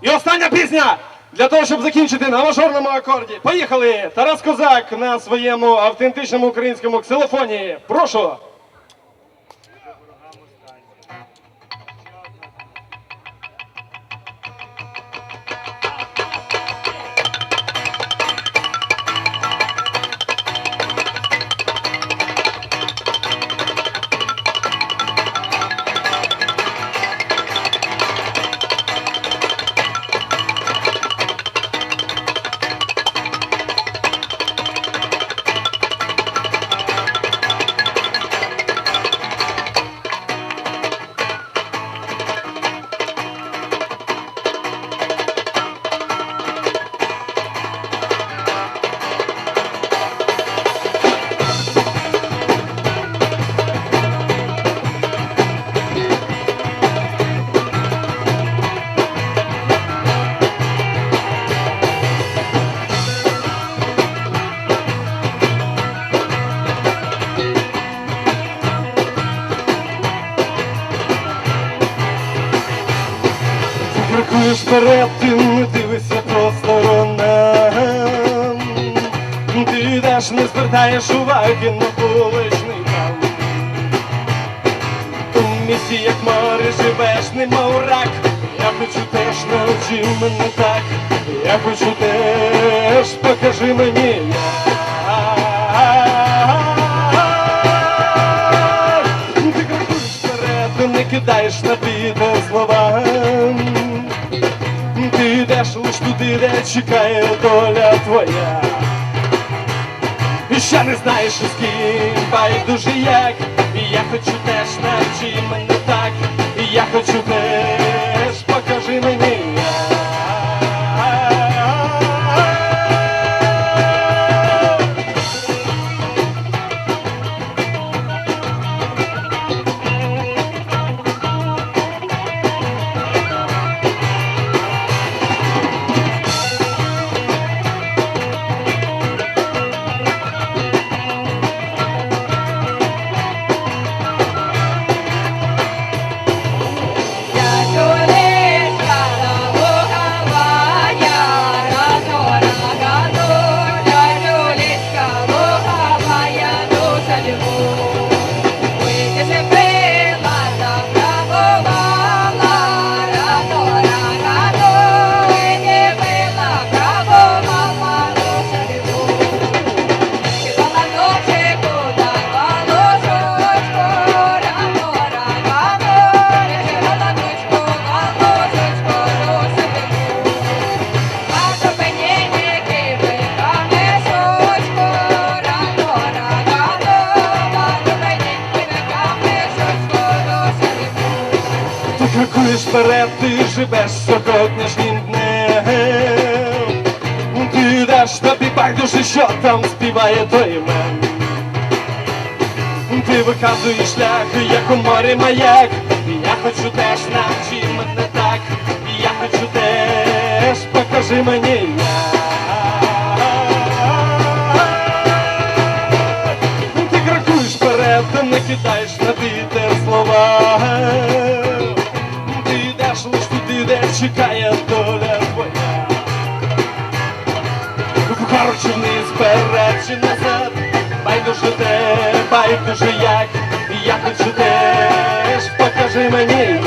І остання пісня для того, щоб закінчити на мажорному акорді. Поїхали! Тарас Козак на своєму автентичному українському ксилофоні. Прошу. Крокуєш вперед, ти не дивишся по сторонам. Ти йдеш, не звертаєш уваги на вуличний там. У місті, як море, живеш, немов рак. Я хочу теж навчи мене так. Я хочу теж, покажи мені. Ти крокуєш вперед, ти не кидаєш на піде слова. Лиш чекає доля твоя. І ще не знаєш із ким, байдуже як. І я хочу теж навчи мене так. І я хочу теж крокуєш вперед, ти живеш сьогоднішнім днем. Ти йдеш тобі байдуже, що там співає той мен. Ти виказуєш шлях, як у морі маяк. Я хочу теж навчи мене так. Я хочу теж покажи мені. Вгору сперечі чи назад, байдуже те, байдуже як, я хочу теж, покажи мені.